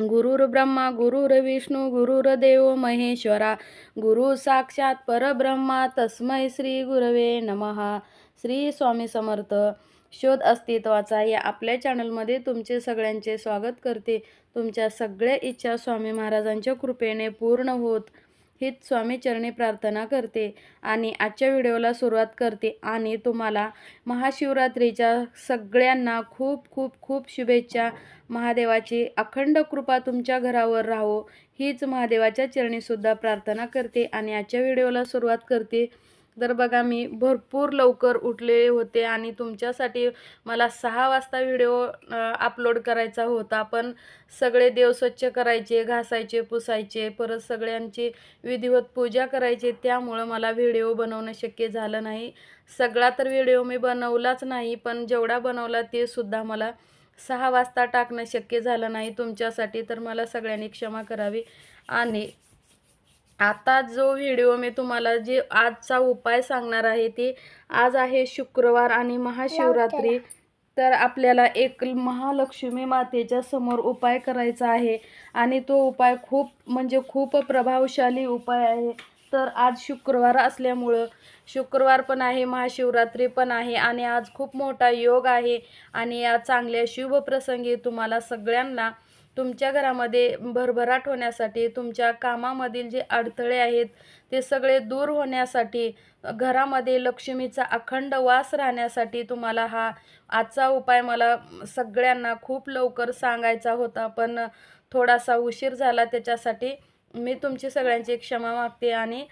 गुरुर ब्रह्मा गुरुर विष्णू गुरुर्देव महेश्वरा गुरु साक्षात परब्रह्मा तस्मै श्री गुरवे नमहा श्री स्वामी समर्थ शोध अस्तित्वाचा या आपल्या चॅनलमध्ये तुमचे सगळ्यांचे स्वागत करते. तुमच्या सगळ्या इच्छा स्वामी महाराजांच्या कृपेने पूर्ण होत. हीच स्वामी चरणी प्रार्थना करते आणि आजच्या व्हिडिओला सुरुवात करते आणि तुम्हाला महाशिवरात्रीच्या सगळ्यांना खूप खूप खूप शुभेच्छा. महादेवाची अखंड कृपा तुमच्या घरावर राहो. हीच महादेवाच्या चरणीसुद्धा प्रार्थना करते आणि आजच्या व्हिडिओला सुरुवात करते. तर बघा मी भरपूर लवकर उठले होते आणि तुमच्यासाठी मला सहा वाजता व्हिडिओ अपलोड करायचा होता. पण सगळे देव स्वच्छ करायचे घासायचे पुसायचे परत सगळ्यांची विधिवत पूजा करायची. त्यामुळं मला व्हिडिओ बनवणं शक्य झालं नाही. सगळा तर व्हिडिओ मी बनवलाच नाही पण जेवढा बनवला ते सुद्धा मला सहा वाजता टाकणं शक्य झालं नाही. तुमच्यासाठी तर मला सगळ्यांनी क्षमा करावी. आणि आता जो व्हिडिओ मी तुम्हाला जे आजचा उपाय सांगणार आहे ते आज आहे शुक्रवार आणि महाशिवरात्री. तर आपल्याला एक महालक्ष्मी मातेच्या समोर उपाय करायचा आहे. आणि तो उपाय खूप म्हणजे खूप प्रभावशाली उपाय आहे. तर आज शुक्रवार असल्यामुळं शुक्रवार पण आहे महाशिवरात्री पण आहे आणि आज खूप मोठा योग आहे. आणि या चांगल्या शुभ प्रसंगी तुम्हाला सगळ्यांना तुमच्या घरामध्ये भरभराट होण्यासाठी तुमच्या कामामधील जे अडथळे आहेत ते सगळे दूर होण्यासाठी घरामध्ये लक्ष्मीचा अखंड वास राहण्यासाठी तुम्हाला हा आजचा उपाय मला सगळ्यांना खूप लवकर सांगायचा होता. पण थोडासा उशीर झाला त्याच्यासाठी मी तुमची सगळ्यांची क्षमा मागते आणि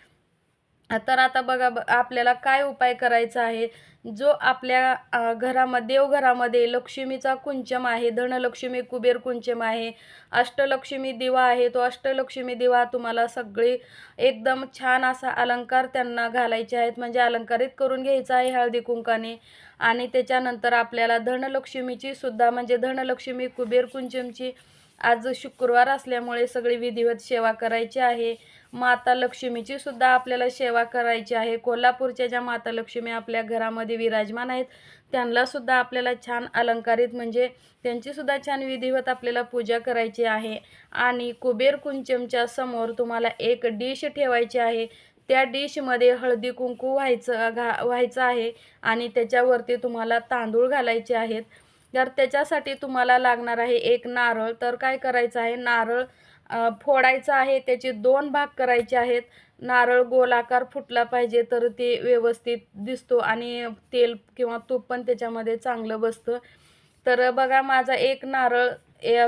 तर आता बघा ब आपल्याला काय उपाय करायचा आहे? जो आपल्या घरामध्ये देवघरामध्ये लक्ष्मीचा कुंचम आहे धनलक्ष्मी कुबेर कुंचम आहे अष्टलक्ष्मी दिवा आहे तो अष्टलक्ष्मी दिवा तुम्हाला सगळे एकदम छान असा अलंकार त्यांना घालायचे आहेत. म्हणजे अलंकारित करून घ्यायचा आहे हळदी कुंकाने. आणि त्याच्यानंतर आपल्याला धनलक्ष्मीची सुद्धा म्हणजे धनलक्ष्मी कुबेर कुंचमची आज शुक्रवार असल्यामुळे सगळी विधिवत सेवा करायची आहे. माता लक्ष्मीची सुद्धा आपल्याला सेवा करायची आहे. कोल्हापूरच्या ज्या माता लक्ष्मी आपल्या घरामध्ये विराजमान आहेत त्यांना सुद्धा आपल्याला छान अलंकारित म्हणजे त्यांचीसुद्धा छान विधिवत आपल्याला पूजा करायची आहे. आणि कुबेर कुंचमच्या समोर तुम्हाला एक डिश ठेवायची आहे. त्या डिशमध्ये हळदी कुंकू व्हायचं घा व्हायचं आहे. आणि त्याच्यावरती तुम्हाला तांदूळ घालायचे आहेत. तर त्याच्यासाठी तुम्हाला लागणार आहे एक नारळ. तर काय करायचं आहे? नारळ फोडायचा आहे. त्याचे दोन भाग करायचे आहेत. नारळ गोलाकार फुटला पाहिजे तर ते व्यवस्थित दिसतो आणि तेल किंवा तूप पण त्याच्यामध्ये चांगलं बसतं. तर बघा माझा एक नारळ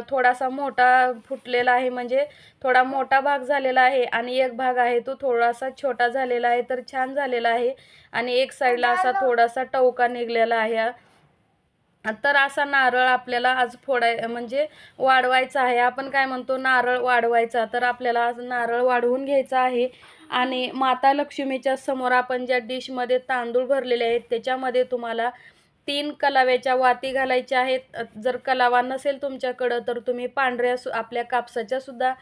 थोडासा मोठा फुटलेला आहे. म्हणजे थोडा मोठा भाग झालेला आहे आणि एक भाग आहे तो थोडासा छोटा झालेला आहे तर छान झालेला आहे. आणि एक साईडला असा थोडासा टवका निघलेला आहे. तर असा नारळ आपल्याला आज फोडाय म्हणजे वाढवायचा आहे. आपण काय म्हणतो नारळ वाढवायचा. तर आपल्याला आज नारळ वाढवून घ्यायचा आहे. आणि माता लक्ष्मीच्या समोर आपण ज्या डिशमध्ये तांदूळ भरलेले आहेत त्याच्यामध्ये तुम्हाला तीन कलाव्याच्या वाती घालायच्या आहेत. जर कलावा नसेल तुमच्याकडं तर तुम्ही पांढऱ्या सु आपल्या कापसाच्यासुद्धा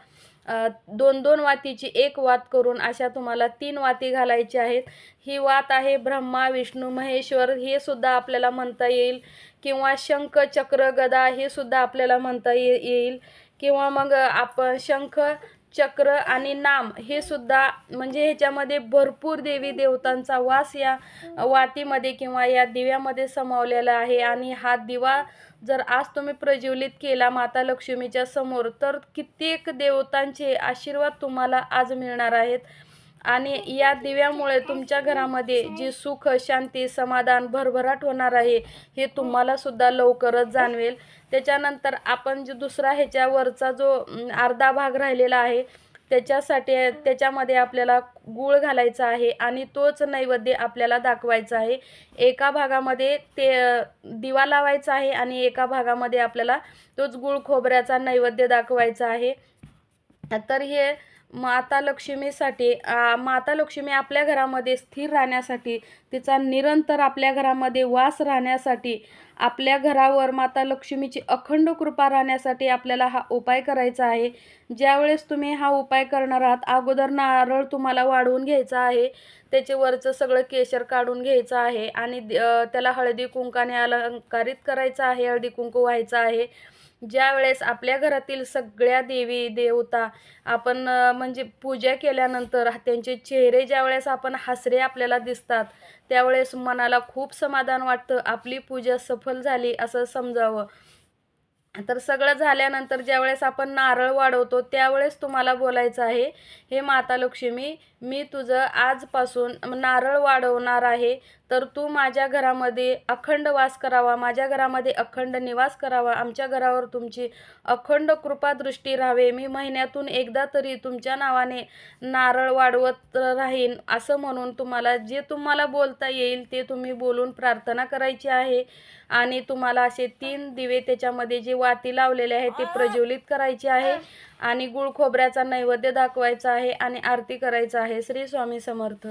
दोन दोन वातीची एक वात करून अशा तुम्हाला तीन वाती घालायची आहेत. ही वात आहे ब्रह्मा विष्णू महेश्वर. हे सुद्धा आपल्याला म्हणता येईल. किंवा शंख चक्र गदा हे सुद्धा आपल्याला म्हणता ये येईल. किंवा मग आपण शंख चक्र आणि नाम हे सुद्धा म्हणजे ह्याच्यामध्ये भरपूर देवी देवतांचा वास या वातीमध्ये किंवा या दिव्यामध्ये समावलेला आहे. आणि हा दिवा जर आज तुम्ही प्रज्वलित केला माता लक्ष्मीच्या समोर तर कित्येक देवतांचे आशीर्वाद तुम्हाला आज मिळणार आहेत. आणि या दिव्यामुळे तुमच्या घरामध्ये जी सुख शांती समाधान भरभराट होणार आहे हे तुम्हाला सुद्धा लवकरच जाणवेल. त्याच्यानंतर आपण जो दुसरा ह्याच्यावरचा जो अर्धा भाग राहिलेला आहे त्याच्यासाठी त्याच्यामध्ये आपल्याला गूळ घालायचा आहे आणि तोच नैवेद्य आपल्याला दाखवायचा आहे. एका भागामध्ये ते दिवा लावायचा आहे आणि एका भागामध्ये आपल्याला तोच गूळ खोबऱ्याचा नैवेद्य दाखवायचा आहे. तर हे माता लक्ष्मीसाठी माता लक्ष्मी आपल्या घरामध्ये स्थिर राहण्यासाठी तिचा निरंतर आपल्या घरामध्ये वास राहण्यासाठी आपल्या घरावर माता लक्ष्मीची अखंड कृपा राहण्यासाठी आपल्याला हा उपाय करायचा आहे. ज्यावेळेस तुम्ही हा उपाय करणार आहात अगोदर नारळ तुम्हाला वाढवून घ्यायचा आहे. त्याचे वरचं सगळं केशर काढून घ्यायचं आहे आणि त्याला हळदी कुंकाने अलंकारित करायचं आहे हळदी कुंकू व्हायचं आहे. ज्या वेळेस आपल्या घरातील सगळ्या देवी देवता आपण म्हणजे पूजा केल्यानंतर त्यांचे चेहरे ज्या वेळेस आपण हसरे आपल्याला दिसतात त्यावेळेस मनाला खूप समाधान वाटतं आपली पूजा सफल झाली असं समजावं. तर सगळं झाल्यानंतर ज्यावेळेस आपण नारळ वाढवतो त्यावेळेस तुम्हाला बोलायचं आहे हे माता लक्ष्मी मी तुझं आजपासून नारळ वाढवणार आहे तर तू माझ्या घरामध्ये अखंड वास करावा माझ्या घरामध्ये अखंड निवास करावा आमच्या घरावर तुमची अखंड कृपा दृष्टी राहावे मी महिन्यातून एकदा तरी तुमच्या नावाने नारळ वाढवत राहीन असं म्हणून तुम्हाला जे तुम्हाला बोलता येईल ते तुम्ही बोलून प्रार्थना करायची आहे. आणि तुम्हाला असे तीन दिवे त्याच्यामध्ये जे वाती लावलेले आहे ते प्रज्वलित करायचे आहे आणि गुळ खोबऱ्याचा नैवेद्य दाखवायचा आहे आणि आरती करायचा आहे. श्री स्वामी समर्थ.